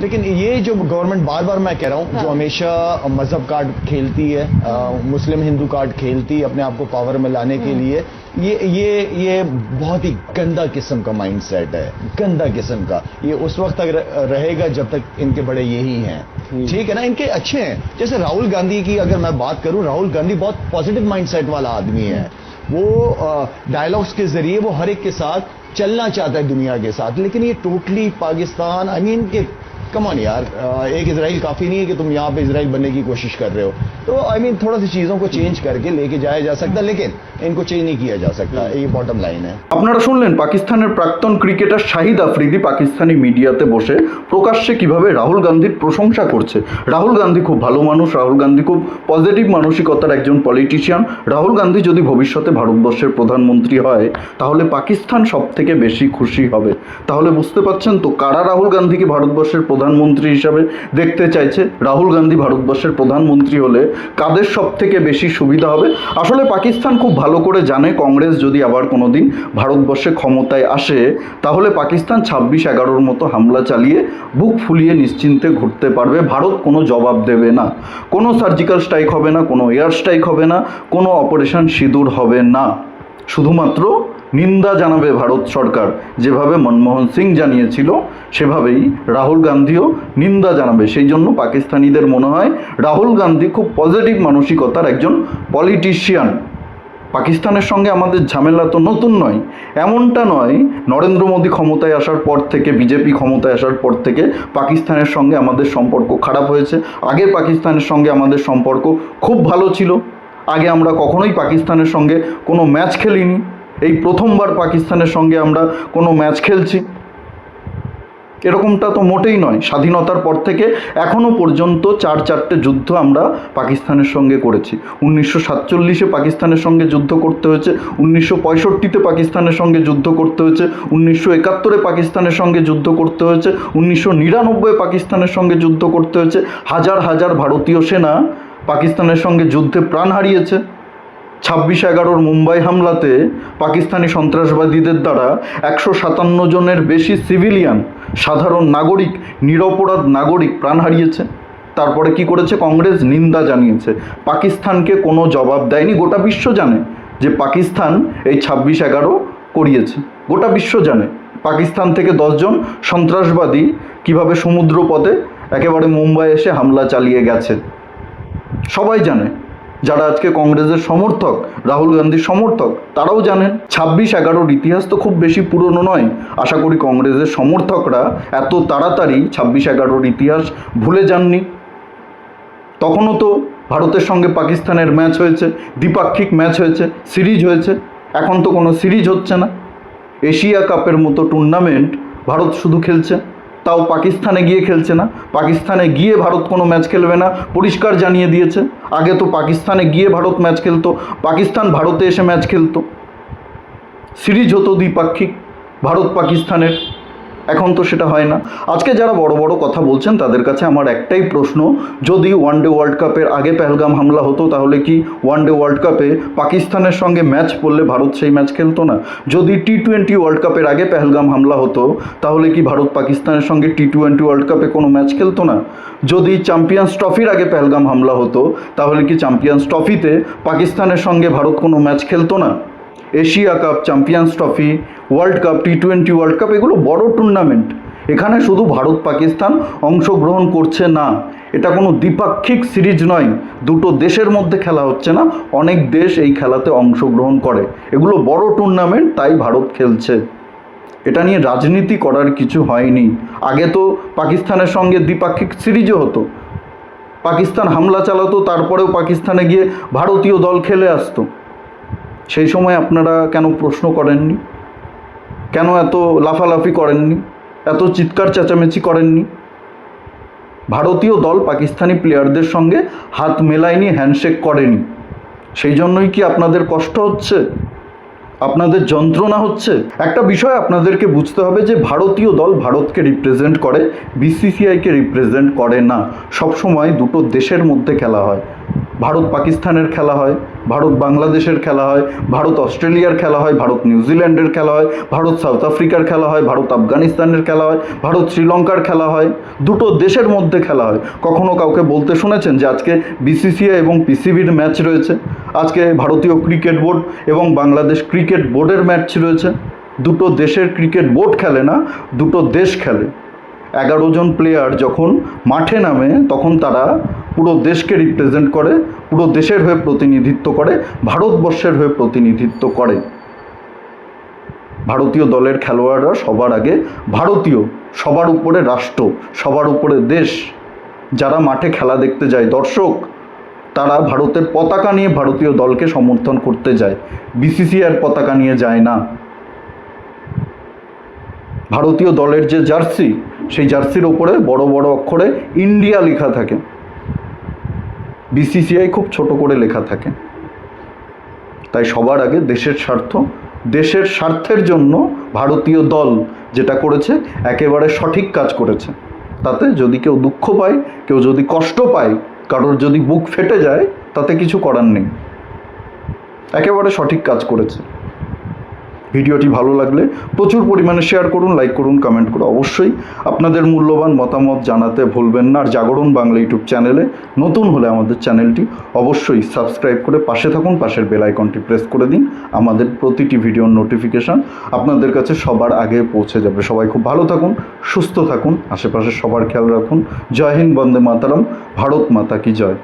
लेकिन ये जो गवर्नमेंट बार बार मैं कह रहा हूँ जो हमेशा मज़हब कार्ड खेलती है अ, मुस्लिम हिंदू कार्ड खेलती है अपने आप को पावर में लाने के लिए ये ये ये बहुत ही गंदा किस्म का माइंडसेट है गंदा किस्म का। ये उस वक्त तक रहेगा जब तक इनके बड़े यही हैं। ठीक है ना? इनके अच्छे हैं। जैसे राहुल गांधी की अगर मैं बात करूँ राहुल गांधी बहुत पॉजिटिव माइंडसेट वाला आदमी है। वो डायलॉग्स के ज़रिए वो हर एक के साथ चलना चाहता है दुनिया के साथ लेकिन ये टोटली पाकिस्तान आई मीन के कम ऑन यार अ, एक इसराइल काफी नहीं है कि तुम यहाँ पे इसराइल बनने की कोशिश कर रहे हो तो आई मीन थोड़ा सी चीजों को चेंज करके लेके जाया जा सकता है लेकिन इनको चेंज नहीं किया जा सकता ये बॉटम लाइन है আপনারা শুনলেন পাকিস্তানের প্রাক্তন ক্রিকেটার শাহিদ আফ্রিদি পাকিস্তানি মিডিয়াতে বসে প্রকাশ্যে কিভাবে রাহুল গান্ধীর প্রশংসা করছে রাহুল গান্ধী খুব ভালো মানুষ রাহুল গান্ধী খুব পজিটিভ মানসিকতার একজন পলিটিশিয়ান রাহুল গান্ধী যদি ভবিষ্যতে ভারতবর্ষের প্রধানমন্ত্রী হয় তাহলে পাকিস্তান সব থেকে বেশি খুশি হবে তাহলে বুঝতে পারছেন তো কারা রাহুল গান্ধীকে ভারতবর্ষের প্রধানমন্ত্রী হিসাবে দেখতে চাইছে রাহুল গান্ধী ভারতবর্ষের প্রধানমন্ত্রী হলে কাদের সব থেকে বেশি সুবিধা হবে? আসলে পাকিস্তান খুব ভালো করে জানে কংগ্রেস যদি আবার কোনো দিন ভারতবর্ষে ক্ষমতায় আসে, তাহলে পাকিস্তান ছাব্বিশ এগারোর মতো হামলা চালিয়ে বুক ফুলিয়ে নিশ্চিন্তে ঘুরতে পারবে। ভারত কোনো জবাব দেবে না। কোনো সার্জিক্যাল স্ট্রাইক হবে না, কোনো এয়ার স্ট্রাইক হবে না, কোনো অপারেশন সিঁদুর হবে না। শুধুমাত্র নিন্দা জানাবে ভারত সরকার। যেভাবে মনমোহন সিং জানিয়েছিল, সেভাবেই রাহুল গান্ধীও নিন্দা জানাবে। সেই জন্য পাকিস্তানিদের মনে হয়, রাহুল গান্ধী খুব পজিটিভ মানসিকতার একজন পলিটিশিয়ান পাকিস্তানের সঙ্গে আমাদের ঝামেলা তো নতুন নয়। এমনটা নয়, নরেন্দ্র মোদী ক্ষমতায় আসার পর থেকে, বিজেপি ক্ষমতায় আসার পর থেকে পাকিস্তানের সঙ্গে আমাদের সম্পর্ক খারাপ হয়েছে। আগে পাকিস্তানের সঙ্গে আমাদের সম্পর্ক খুব ভালো ছিল। আগে আমরা কখনোই পাকিস্তানের সঙ্গে কোনো ম্যাচ খেলিনি। এই প্রথমবার পাকিস্তানের সঙ্গে আমরা কোনো ম্যাচ খেলছি। এরকমটা তো মোটেই নয়। স্বাধীনতার পর থেকে এখনও পর্যন্ত চার চারটে যুদ্ধ আমরা পাকিস্তানের সঙ্গে করেছি। উনিশশো সাতচল্লিশে পাকিস্তানের সঙ্গে যুদ্ধ করতে হয়েছে, উনিশশো পঁয়ষট্টিতে পাকিস্তানের সঙ্গে যুদ্ধ করতে হয়েছে, উনিশশো একাত্তরে পাকিস্তানের সঙ্গে যুদ্ধ করতে হয়েছে, উনিশশো নিরানব্বই পাকিস্তানের সঙ্গে যুদ্ধ করতে হয়েছে। হাজার হাজার ভারতীয় সেনা পাকিস্তানের সঙ্গে যুদ্ধে প্রাণ হারিয়েছে। ছাব্বিশ এগারোর মুম্বাই হামলাতে পাকিস্তানি সন্ত্রাসবাদীদের দ্বারা একশো সাতান্ন জনের বেশি সিভিলিয়ান সাধারণ নাগরিক, নিরপরাধ নাগরিক প্রাণ হারিয়েছে। তারপরে কি করেছে? কংগ্রেস নিন্দা জানিয়েছে। পাকিস্তানকে কোনো জবাব দেয়নি। গোটা বিশ্ব জানে যে পাকিস্তান এই ছাব্বিশ এগারো করিয়েছে। গোটা বিশ্ব জানে। পাকিস্তান থেকে দশজন সন্ত্রাসবাদী কীভাবে সমুদ্রপথে একেবারে মুম্বাই এসে হামলা চালিয়ে গেছে। সবাই জানে। যারা আজকে কংগ্রেসের সমর্থক, রাহুল গান্ধীর সমর্থক, তারাও জানেন ছাব্বিশ এগারোর ইতিহাস তো খুব বেশি পুরনো নয়। আশা করি কংগ্রেসের সমর্থকরা এত তাড়াতাড়ি ছাব্বিশ এগারোর ইতিহাস ভুলে যাননি। তখনও তো ভারতের সঙ্গে পাকিস্তানের ম্যাচ হয়েছে, দ্বিপাক্ষিক ম্যাচ হয়েছে, সিরিজ হয়েছে। এখন তো কোনো সিরিজ হচ্ছে না। এশিয়া কাপের মতো টুর্নামেন্ট ভারত শুধু খেলছে। তাও পাকিস্তানে গিয়ে খেলছে না। পাকিস্তানে গিয়ে ভারত কোনো ম্যাচ খেলবে না। পরিষ্কার জানিয়ে দিয়েছে। আগে তো পাকিস্তানে গিয়ে ভারত ম্যাচ খেলতো। পাকিস্তান ভারতে এসে ম্যাচ খেলতো। সিরিজ হতো দ্বিপাক্ষিক। ভারত পাকিস্তানের এখন তো সেটা হয় না। আজকে যারা বড় বড় কথা বলছেন, তাদের কাছে আমার একটাই প্রশ্ন, যদি ওয়ান ডে ওয়ার্ল্ড কাপের আগে পেহলগাম হামলা হতো, তাহলে কি ওয়ান ডে ওয়ার্ল্ড কাপে পাকিস্তানের সঙ্গে ম্যাচ পড়লে ভারত সেই ম্যাচ খেলতো না? যদি টি টোয়েন্টি ওয়ার্ল্ড কাপের আগে পেহলগাম হামলা হতো, তাহলে কি ভারত পাকিস্তানের সঙ্গে টি টোয়েন্টি ওয়ার্ল্ড কাপে কোনো ম্যাচ খেলতো না? যদি চ্যাম্পিয়ন্স ট্রফির আগে পেহলগাম হামলা হতো, তাহলে কি চ্যাম্পিয়ন্স ট্রফিতে পাকিস্তানের সঙ্গে ভারত কোনো ম্যাচ খেলতো না? Asia cup champions trophy world cup T twenty world cup এগুলো বড় টুর্নামেন্ট এখানে শুধু ভারত, পাকিস্তান অংশগ্রহণ করছে না। এটা কোনো দ্বিপাক্ষিক সিরিজ নয়। দুটো দেশের মধ্যে খেলা হচ্ছে না। অনেক দেশ এই খেলাতে অংশগ্রহণ করে। এগুলো বড় টুর্নামেন্ট তাই ভারত খেলছে। এটা নিয়ে রাজনীতি করার কিছু হয়নি। আগে তো পাকিস্তানের সঙ্গে দ্বিপাক্ষিক সিরিজও হতো। পাকিস্তান হামলা চালাতো, তারপরেও পাকিস্তানে গিয়ে ভারতীয় দল খেলে আসতো। সেই সময় আপনারা কেন প্রশ্ন করেননি? কেন এত লাফালাফি করেননি? এত চিৎকার চেঁচামেচি করেননি? ভারতীয় দল পাকিস্তানি প্লেয়ারদের সঙ্গে হাত মেলায়নি হ্যান্ডশেক করেনি। সেই জন্যই কি আপনাদের কষ্ট হচ্ছে? আপনাদের যন্ত্রণা হচ্ছে? একটা বিষয় আপনাদেরকে বুঝতে হবে যে ভারতীয় দল ভারতকে রিপ্রেজেন্ট করে বিসিসিআইকে রিপ্রেজেন্ট করে না। সবসময় দুটো দেশের মধ্যে খেলা হয়। ভারত পাকিস্তানের খেলা হয়, ভারত বাংলাদেশের খেলা হয়, ভারত অস্ট্রেলিয়ার খেলা হয়, ভারত নিউজিল্যান্ডের খেলা হয়, ভারত সাউথ আফ্রিকার খেলা হয়, ভারত আফগানিস্তানের খেলা হয়, ভারত শ্রীলঙ্কার খেলা হয়, দুটো দেশের মধ্যে খেলা হয়। কখনো কাউকে বলতে শুনেছেন যে আজকে বিসিসিআই এবং পিসিবির ম্যাচ রয়েছে? আজকে ভারতীয় ক্রিকেট বোর্ড এবং বাংলাদেশ ক্রিকেট বোর্ডের ম্যাচ রয়েছে। দুটো দেশের ক্রিকেট বোর্ড খেলে না, দুটো দেশ খেলে। এগারো জন প্লেয়ার যখন মাঠে নামে, তখন তারা পুরো দেশকে রিপ্রেজেন্ট করে, পুরো দেশের হয়ে প্রতিনিধিত্ব করে, ভারতবর্ষের হয়ে প্রতিনিধিত্ব করে। ভারতীয় দলের খেলোয়াড়রা সবার আগে ভারতীয়, সবার উপরে রাষ্ট্র, সবার উপরে দেশ। যারা মাঠে খেলা দেখতে যায়, দর্শক, তারা ভারতের পতাকা নিয়ে ভারতীয় দলকে সমর্থন করতে যায়। বিসিসিআর পতাকা নিয়ে যায় না। ভারতীয় দলের যে জার্সি, সেই জার্সির ওপরে বড় বড় অক্ষরে ইন্ডিয়া লেখা থাকে। বিসিসিআই খুব ছোট করে লেখা থাকে। তাই সবার আগে দেশের স্বার্থ, দেশের স্বার্থের জন্য ভারতীয় দল যেটা করেছে, একেবারে সঠিক কাজ করেছে। তাতে যদি কেউ দুঃখ পায়, কেউ যদি কষ্ট পায়, কারোর যদি বুক ফেটে যায়, তাতে কিছু করার নেই। একেবারে সঠিক কাজ করেছে। ভিডিওটি ভালো লাগলে প্রচুর পরিমাণে শেয়ার করুন লাইক করুন কমেন্ট করুন। অবশ্যই আপনাদের মূল্যবান মতামত জানাতে ভুলবেন না। আর জাগরণ বাংলা ইউটিউব চ্যানেলে নতুন হলে আমাদের চ্যানেলটি অবশ্যই সাবস্ক্রাইব করে পাশে থাকুন, পাশের বেল প্রেস করে দিন। আমাদের প্রতিটি ভিডিওর নোটিফিকেশান আপনাদের কাছে সবার আগে পৌঁছে যাবে। সবাই খুব ভালো থাকুন, সুস্থ থাকুন, আশেপাশে সবার খেয়াল রাখুন। জয় হিন্দ, বন্দে মাতারাম, ভারত মাতা কি জয়।